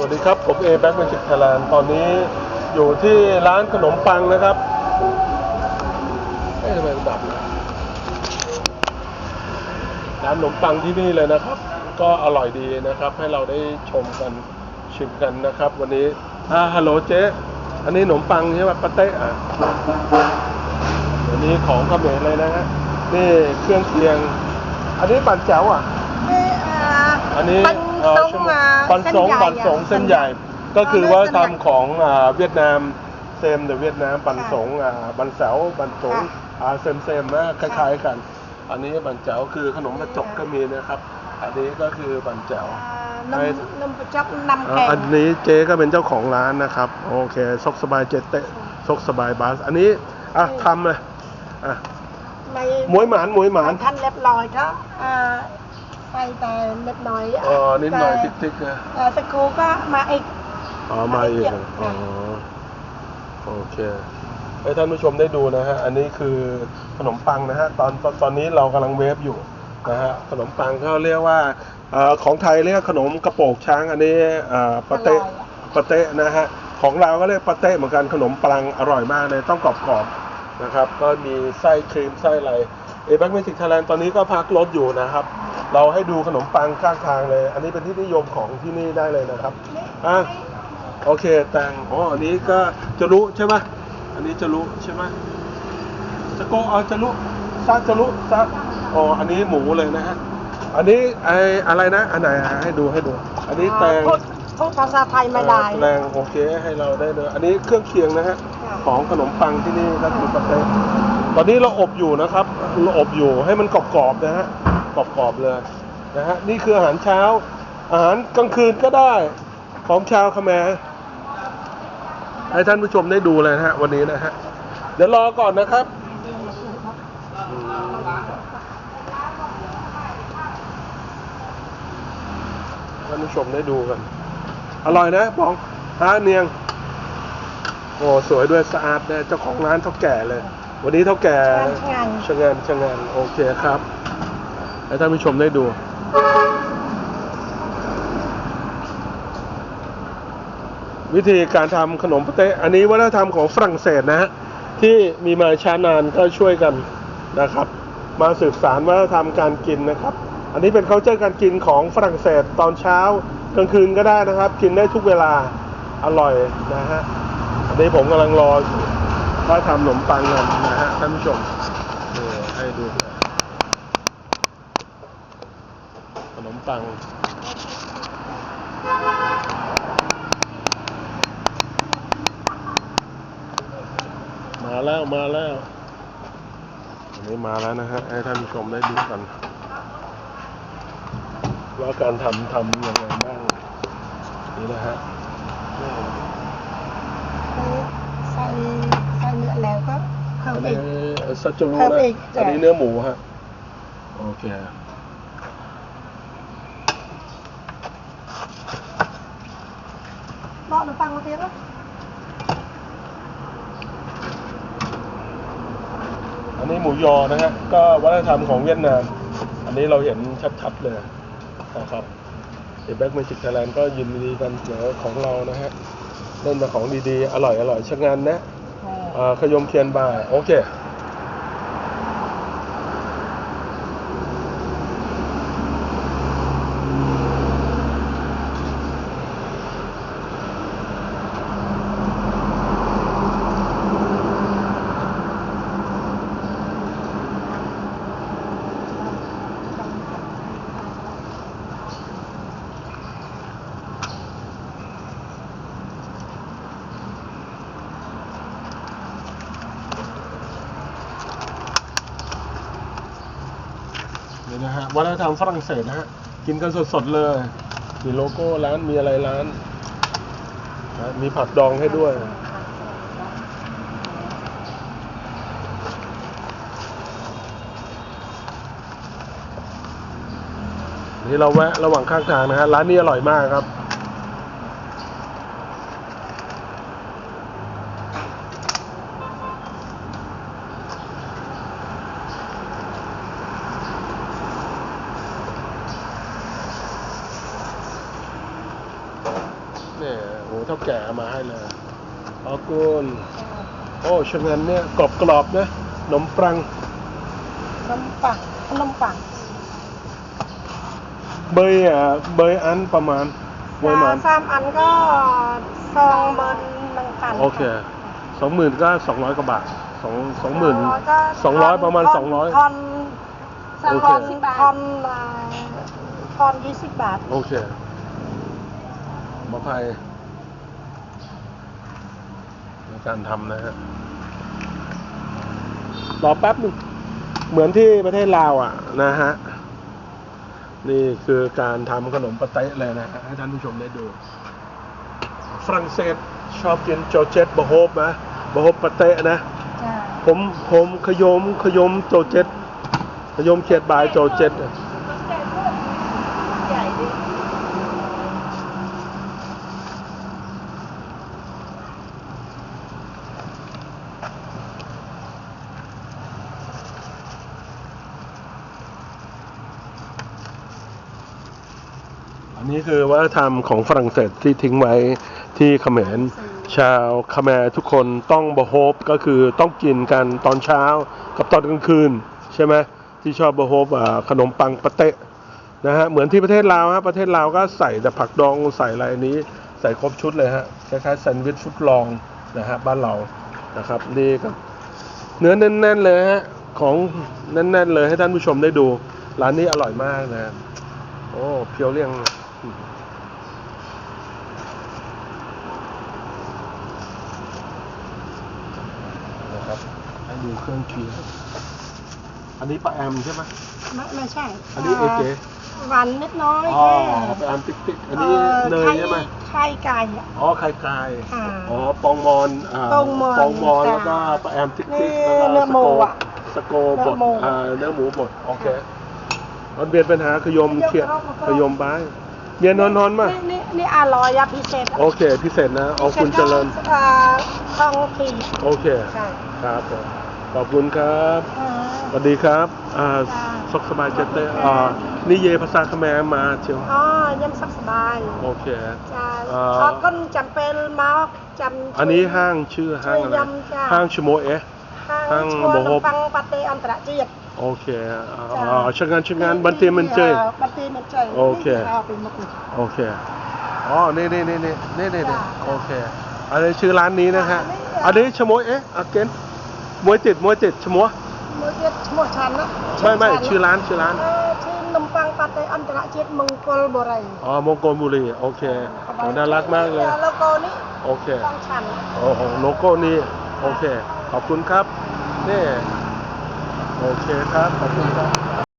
วัสดีครับ ผมเอแบ็กเมจิกไทยแลนด์ตอนนี้อยู่ที่ร้านขนมปังนะครับเอ๊ะทำไมมันดับนะร้านขนมปังที่นี่เลยนะครับ ก็อร่อยดีนะครับ ให้เราได้ชมกันชิมกันนะครับ วันนี้อ่าฮัลโหลเจ๊อันนี้ขนมปังใช่ไหมปาเต้อะอันนี้ของเขมรเลยนะฮะนี่เครื่องเคียง อันนี้ปั่นแจ๋วอะอันนี้ปัน เอ่อทรงชั่วโมงอะปันทรงเส้นใหญ่ปันทรงอะเส้นใหญ่ ก็คือว่าทำของอ่าเวียดนามเซมแต่เวียดนามปันทรงอ่าบันแสวบันทรงอ่าเซมเซมนะคล้ายๆกัน อันนี้บันแจ๋วคือขนมกระจกก็มีนะครับ อันนี้ก็คือบันแจ๋ว นมนมประจับนำอ่าแข็งอันนี้เจ๊ก็เป็นเจ้าของร้านนะครับ โอเคซกสบายเจเตะซกสบายบาส อันนี้อะทำเลยอะในหมวยหมานหมวยหมาน ท่านเล็บลอยก็อ่า ใส่แต่เล็บน้อยอ๋อนิดหน่อยแต่ติ๊กๆนะแต่สกรูก็มาอีกอ๋อมาอีกมาอีกอ๋อค่ะโอเคให้ท่านผู้ชมได้ดูนะฮะ อันนี้คือขนมปังนะฮะ ตอนตอนตอนนี้เรากำลังเวฟอยู่นะฮะ ขนมปังเขาเรียกว่าเอ่อของไทยเรียกขนมกระโปงช้าง อันนี้เอ่อปาเต้ปาเต้นะฮะ ของเราก็เรียกปาเต้เหมือนกันขนมปังอร่อยมากเลยต้องกรอบๆนะครับ ก็มีไส้ครีมไส้อะไรเอแบ็กเมจิกไทยแลนด์ตอนนี้ก็พักรถอยู่นะครับ เราให้ดูขนมปังข้างทางเลย อันนี้เป็นที่นิยมของที่นี่ได้เลยนะครับอะโอเคแตงอ๋ออันนี้ก็จะรู้ใช่ไหมอันนี้จะรู้ใช่ไหมจะโกเอาจะรู้ซาจะรู้ซาอ๋ออันนี้หมูเลยนะฮะอันนี้ไออะไรนะ อันไหนอะให้ดูให้ดู อันนี้แตง พูดพูดภาษาไทยไม่ได้แตงโอเคให้เราได้เลย อันนี้เครื่องเคียงนะฮะค่ะของขนมปังที่นี่ก็คือปาเต้ตอนนี้เราอบอยู่นะครับเราอบอยู่ให้มันกรอบๆนะฮะ กรอบๆเลยนะฮะนี่คืออาหารเช้า อาหารกลางคืนก็ได้ของชาวคแมร์ให้ท่านผู้ชมได้ดูเลยนะฮะวันนี้นะฮะเดี๋ยวรอก่อนนะครับอืมท่านผู้ชมได้ดูกัน อร่อยนะบองฮาเนียง โอ้สวยด้วยสะอาดนะเจ้าของร้านเท่าแก่เลย วันนี้เท่าแก่งานชะงานชะงานโอเคครับ ให้ท่านผู้ชมได้ดูวิธีการทำขนมปเต้อันนี้วัฒนธรรมของฝรั่งเศสนะฮะที่มีมาช้านานก็ช่วยกันนะครับ มาสืบสารวัฒนธรรมการกินนะครับ อันนี้เป็น c u เจอร์การกินของฝรั่งเศสตอนเช้ากลางคืนก็ได้นะครับ กินได้ทุกเวลาอร่อยนะฮะอันนี้ผมกำลังรอว่าทำขนมปังกันนะฮะท่านผู้ชมนี่ให้ดู ขนมปัง มาแล้วมาแล้วอันนี้มาแล้วนะฮะให้ท่านผู้ชมได้ดูกัน ว่าการทำทำยังไงบ้าง นี่นะฮะนี่ใส่ใส่เนื้อแล้วก็เพิ่มอันอีนี้กสัจจูเพิ่มนะอีกจ้ะอันนี้เนื้อหมูฮะ โอเค บอกหนูฟังมาทีละอันนี้หมูยอนะฮะ ก็วัฒนธรรมของเวียดนาม อันนี้เราเห็นชัดๆเลยนะครับเอแบ็กเมจิกไทยแลนด์ก็ยินดีกันเสนอของเรานะฮะเล่นมาของดีๆ อร่อยอร่อยชะงันนะอ่าขยมเคียนบาย โอเค นะฮะวัฒนธรรมฝรั่งเศสนะฮะกินกันสดๆเลย มีโลโก้ร้านมีอะไรร้านนะมีผักดองให้ด้วย นี่เราแวะระหว่างข้างทางนะฮะร้านนี้อร่อยมากครับ เท่าแก่เอามาให้เลยขอบคุณโอ้ชะงันเนี่ยกรอบกรอบๆนะขนมปังขนมปังขนมปังเบยอะเบยอันประมาณเบยมันสามอันก็สองหมื่นหนึ่งพันโอเคสองหมื่นก็สองร้อยกว่าบาทสองสองหมื่นก็สองร้อยประมาณสองร้อยทอนสองโอเคร้อยสิบบาททอนอ่าทอนยี่สิบบาท โอเคมาภัยใน การทำนะฮะรอแป๊บหนึงเหมือนที่ประเทศลาวอะ นะฮะ นี่คือการทำขนมปะเต๊ะเลยนะฮะให้ท่านผู้ชมได้ดู ฝรั่งเศสชอบกินโจเจตบะโฮบนะบะโฮบปะเต๊ะนะจ้าผมผมขยมขยมโจเจตขยมเขียดบายโจเจตอะ ใหญ่ดิ อันนี้คือวัฒนธรรมของฝรั่งเศสที่ทิ้งไว้ที่เขมร ชาวคาแมร์ทุกคนต้องบะโฮบก็คือต้องกินกันตอนเช้ากับตอนกลางคืน ใช่ไหมที่ชอบบะโฮบขนมปังปะเตะนะฮะเหมือนที่ประเทศลาวฮะประเทศลาวก็ใส่แต่ผักดองใส่อะไรนี้ ใส่ครบชุดเลยฮะคล้ายๆแซนด์วิชฟุตลองนะฮะบ้านเรานะครับนี่ก็เนื้อแน่นๆเลยฮะของแน่นๆเลยให้ท่านผู้ชมได้ดู ร้านนี้อร่อยมากนะฮะโอ้เพียวเรียง นะครับให้ดูเครื่องเคียงอันนี้ปลาแอมใช่ไหมไม่ไม่ใช่อันนี้เอเจหวานนิดน้อยอ๋อแค่ปลาแอมติ๊กติ๊กอันนี้เนยใช่ไหมไข่ไก่อะ อ๋อไข่ไก่ค่ะอ๋อปองมอนอ่าปองมอนปองมอนจ้ะแล้วก็ปลาแอมติ๊กนี่ติ๊กแล้วก็เนื้อหมูอะสโกบเนื้ดอหมู อ่าเนื้อหมูบดโอเคมันเบียดปัญหาขยมขยมเขียดครับขยมไป เบียนนอนนอนๆมานี่นี่นี่อร่อยอะพิเศษอะโอเค พิเศษนะเอาคุณเจริญอ่าทองขีดโอเค ค่ะครับผมขอบคุณครับอ่า สวัสดีครับอ่าจ้าสุขสบายเจตเตอร์อ่านี่เยภาษาเขมรมาเชียวอ๋อยังสักสบายโอเค จ้าเอ่อพอก้นจำเป็นมาจำ อันนี้ห้างชื่อห้างอะไรช่วยยำจ้ะ ห้างชิโมเอะ ห้าห้างงชัวโบนโฮมปังปาเตอันตรจีด โอเคอ่าจ้ะอ่าชะงานชะงานบันเทียมันเจย บันเตีมันเจยโอเคนี่ราเป็นมะกรูด โอเค อ๋อ นี่นี่นี่นี่นี่นี่นี่จ้ะโอเค อันนี้ชื่อร้านนี้นะฮะ จ้ะ อันนี้ชะโมเอะอาเกนมวยติดมวยติดชะโมมือเทียดหมวดชันนะไม่ไม่ชันนะชื่อร้านชื่อร้าน เอ่อชื่อนมปังปาเตอันตรจีดมงคลบุรีอ๋อมงโกลบุรี โอเคโอ้น่ารักมากเลย แล้วก็นี่โอเคต้องชัน โอ้โหโลโก้นี้โอเค ขอบคุณครับ นี่ โอเคครับ ขอบคุณครับ